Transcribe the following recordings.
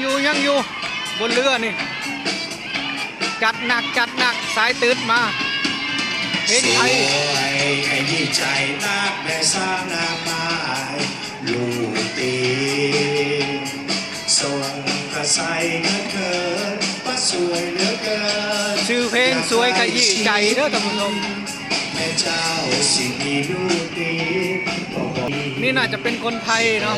อยู่ยังอยู่บนเรือนี่ จัดหนักจัดหนักสายตืดมาเพลงไทยโอ้ยขยี้ใจนักแม่สร้างนางไม้ลูกตีส่งกระใสเงินเกินว่าสวยเหลือเกินชื่อเพลงสวยขยี้ใจเด้อท่านผู้ชมแม่เจ้าสิ่งมีลูกดีบอกว่านี่น่าจะเป็นคนไทยเนาะ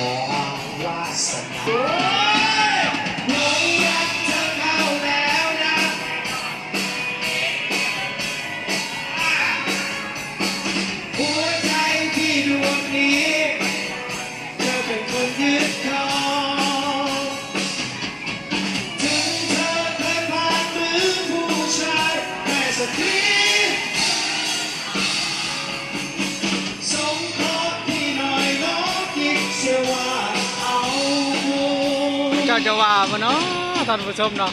ท่านผู้ชมเนาะ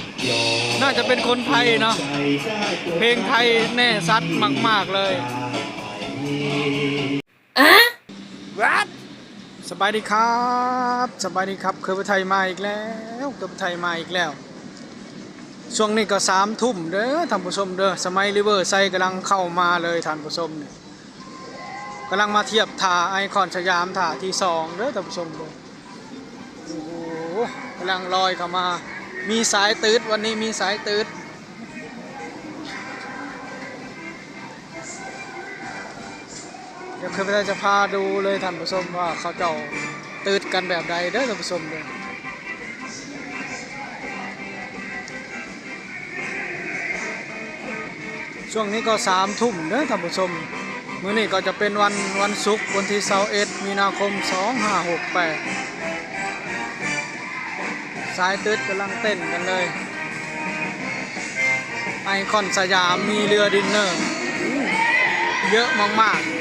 น่าจะเป็นคนไทยเนาะเพลงไทยแน่ซัดมาก ๆ เลยวัดสบายดีครับสบายดีครับเคยไปไทยมาอีกแล้วเคยไปไทยมาอีกแล้ว ช่วงนี้ก็สามทุ่มเด้อท่านผู้ชมเด้อสมัยริเวอร์ไซกำลังเข้ามาเลยท่านผู้ชมเนี่ยกำลังมาเทียบท่าไอคอนสยามท่าที่สองเด้อท่านผู้ชมเด้อโอ้โหกำลังลอยเข้ามา มีสายตืดวันนี้มีสายตืดเดี๋ยวคือพระจะพาดูเลยท่านผู้ชมว่าเขาเจ้าตืดกันแบบใดเด้อท่านผู้ชมเด้อช่วงนี้ก็สามทุ่มเด้อท่านผู้ชมมื้อนี้ก็จะเป็นวันวันศุกร์วันที่21มีนาคม2568 สายตืดกำลังเต้นกันเลย ไอคอนสยามมีเรือดินเนอร์ เยอะมากๆ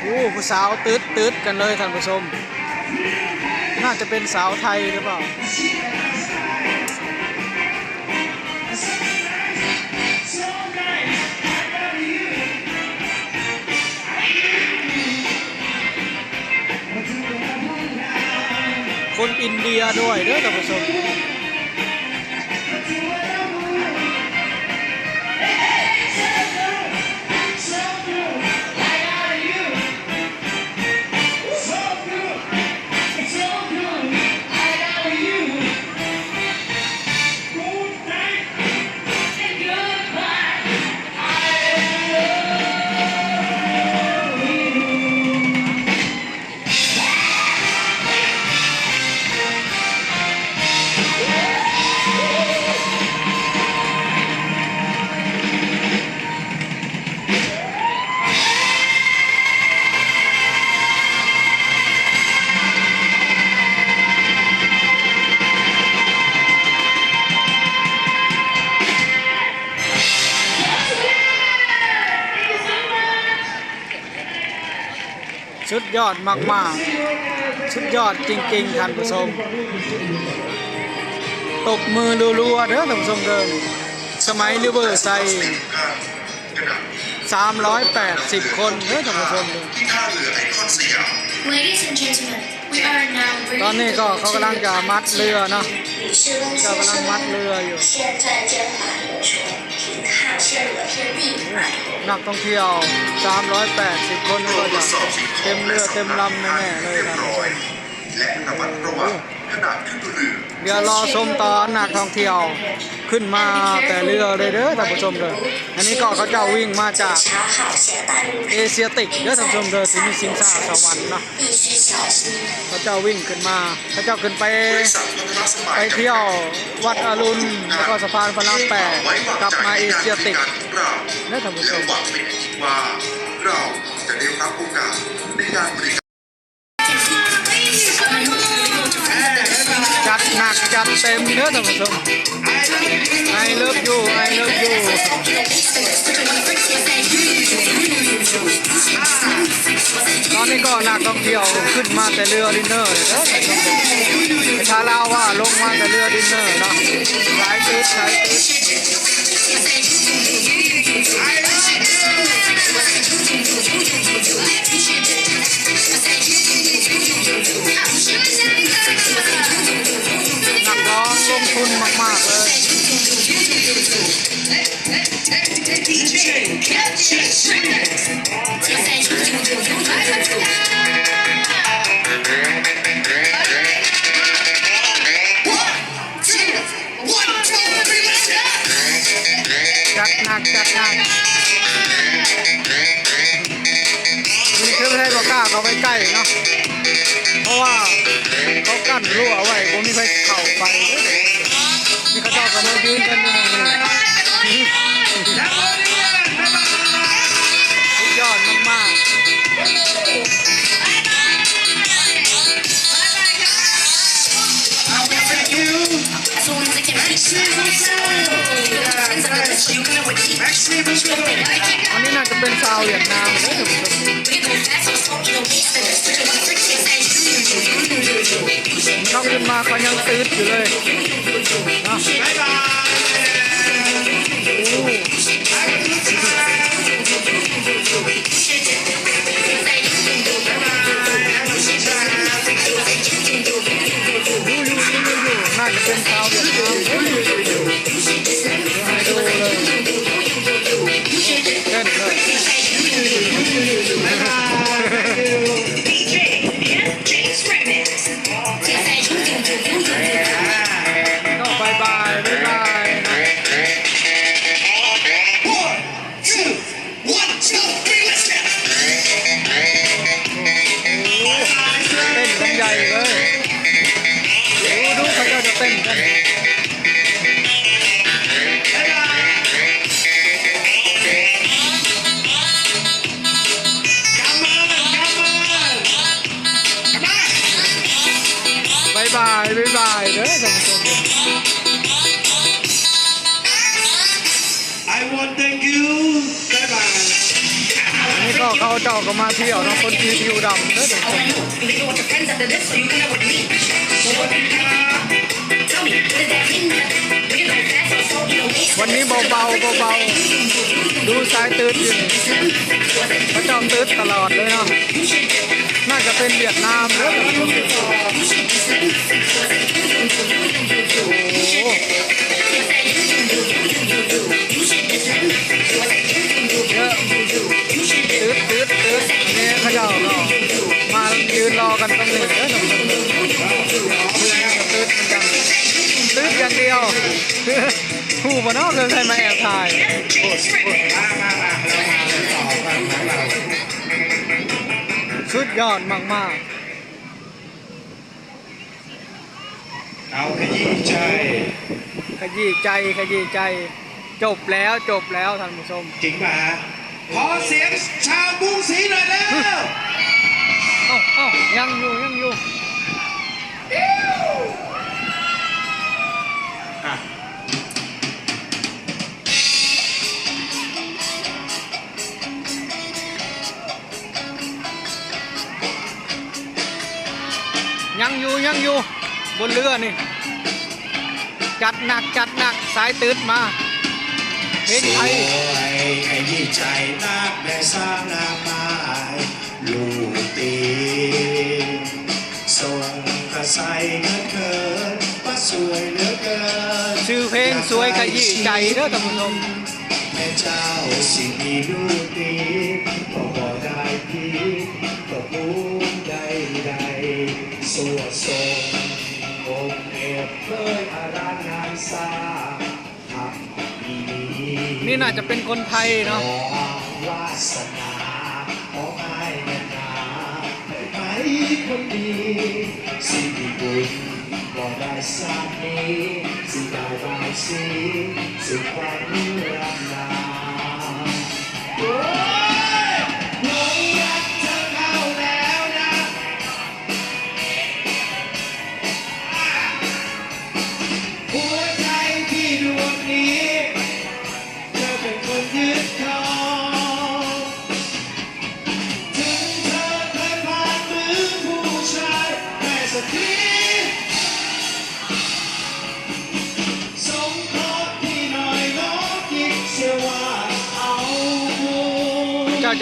โอ้ผู้สาวตืดตืดกันเลยท่านผู้ชม น่าจะเป็นสาวไทยหรือเปล่า คนอินเดียด้วยเด้อท่านผู้ชม ยอดมากๆชุดยอดจริงๆท่านผู้ชมตบมือรัวๆเด้อท่านผู้ชมเดิมสมัยริเวอร์ไซด์380 คนเด้อท่านผู้ชมเด้อ ตอนนี้ก็เขากำลังจะมัดเรือเนาะก็กำลังมัดเรืออยู่นักท่องเที่ยว 380 คนก็จะเต็มเรือเต็มลำแน่เลยครับและระมัดระวังขนาดขึ้นเรือเดี๋ยวรอชมตอนนักท่องเที่ยว ขึ้นมาแต่เรือเลยเด้อท่านผู้ชมเด้ออันนี้ก็เขาจะวิ่งมาจากเอเชียติกเด้อท่านผู้ชมเด้อสิมีสิงสาสวรรค์เนาะเขาจะวิ่งขึ้นมาเขาจะขึ้นไปไปเที่ยววัดอรุณแล้วก็สะพานพระรามแปดกลับมาเอเชียติกเด้อท่านผู้ชมหวั่นว่าเราจะได้รับโอกาสในการบริ เต็มเด้อท่านผู้ชมไอเลิฟยูไอเลิฟยูตอนนี้ก็นักท่องเที่ยวขึ้นมาแต่เรือดินเนอร์เลยเด้อท่านผู้ชมชาลาวว่าลงมาแต่เรือดินเนอร์เนาะสายติดสายติด อันนี้น่าจะเป็นชาวเวียดนามนะนอกขึ้นมาเขายังซื้ออยู่เลย want thank you บ๊ายบายอันนี้ก็เขาเจ้าก็มาเที่ยวเนาะคนที่ผิวดำเด้อท่านผู้ชม You can go with your friends after this, so you can go with me. สวัสดีครับ Tell me, what does that mean? We can go fast, so slow, you know, we วันนี้เบาๆเบาๆดูสายตืดอยู่นี่เขาเจ้าตืดตลอดเลยเนาะน่าจะเป็นเวียดนามเด้อ บ่เนาะเรื่องใครมาแอบถ่ายมามามาเรามากันต่อกันของเราสุดยอดมากเอาขยี้ใจๆขยี้ใจขยี้ใจ จบแล้วจบแล้วท่านผู้ชมจริงป่ะฮะขอเสียงชาวกรุงศรีหน่อยแล้วเอ้าเอ้ายังอยู่ยังอยู่ นเรือนี่ จัดหนักจัดหนักสายตืดมาเพลงไทยสวยขยี้ใจนักแม่สร้างนางไม้ลูกตีส่งกระใสเงินเกินว่าสวยเหลือเกินชื่อเพลงสวยขยี้ใจเด้อท่านผู้ชมแม่เจ้าสิ่งดีลูกดีก็บอกได้พีก็ภูมิใจใดสวดทรง องค์เอกเคยอาราธนาสร้างทำดีนี่น่าจะเป็นคนไทยขเนาะอวาสนาของไอ้ายนานาได้ไหมคนดีสิ่งที่บุญบอกได้สาตินี้สิ่งได้บายสีสิ่งความนิรันดร์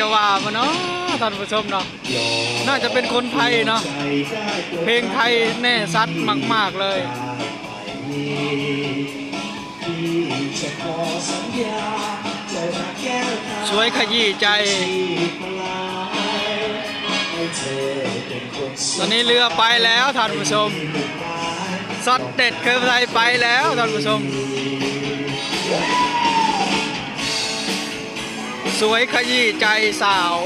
จะว่ามาเนาะท่านผู้ชมเนาะน่าจะเป็นคนไทยเนาะเพลงไทยแน่ซัดมาก ๆเลยที่จะขอสัญญากแก้วตาสวยขยี้ใจ ตอนนี้เรือไปแล้วท่านผู้ชมสดเด็ดเคยไทยไปแล้วท่านผู้ชม สวยขยี้ใจสาว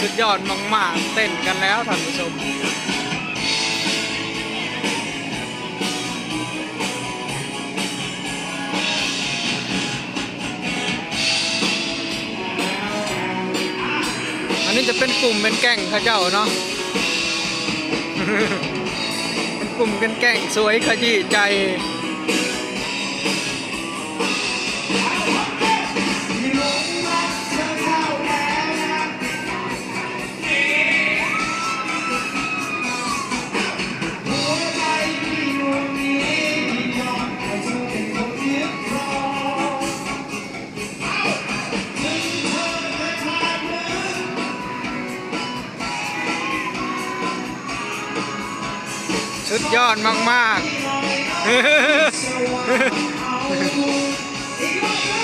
สุดยอดมากๆเต้นกันแล้วท่านผู้ชมอันนี้จะเป็นกลุ่มเป็นแก่งเขาเจ้าเนาะเป็นกลุ่มเป็นแก่งสวยขยี้ใจ ยอดมากๆ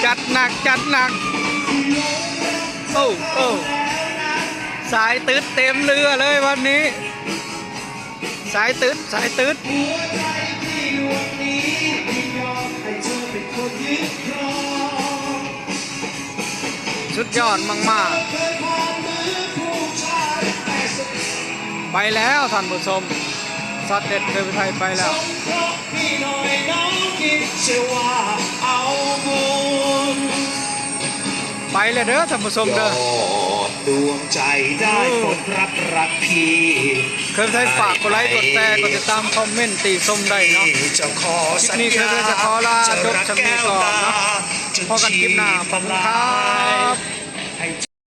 จัดหนักจัดหนัก โอ้โอ้สายตืดเต็มเรือเลยวันนี้ สายตืดสายตืดหัวใจที่ดย้อนคนยึดครองสุดยอดมากๆ ไปแล้วท่านผู้ชม ซอดเด็ดเคยไปไทยไปแล้วไปเลยเด้อท่านผู้ชมเด้อดวงใจได้คนรักรักพี่เคยไปไทยฝากกดไลค์กดแชร์กดติดตามคอมเมนต์ตีส้มได้เนาะจะขอคลิปนี้เคยจะขอลาจบรักชมนี้ก่อนเนาะพอกันคลิปหน้าขอบคุณครับ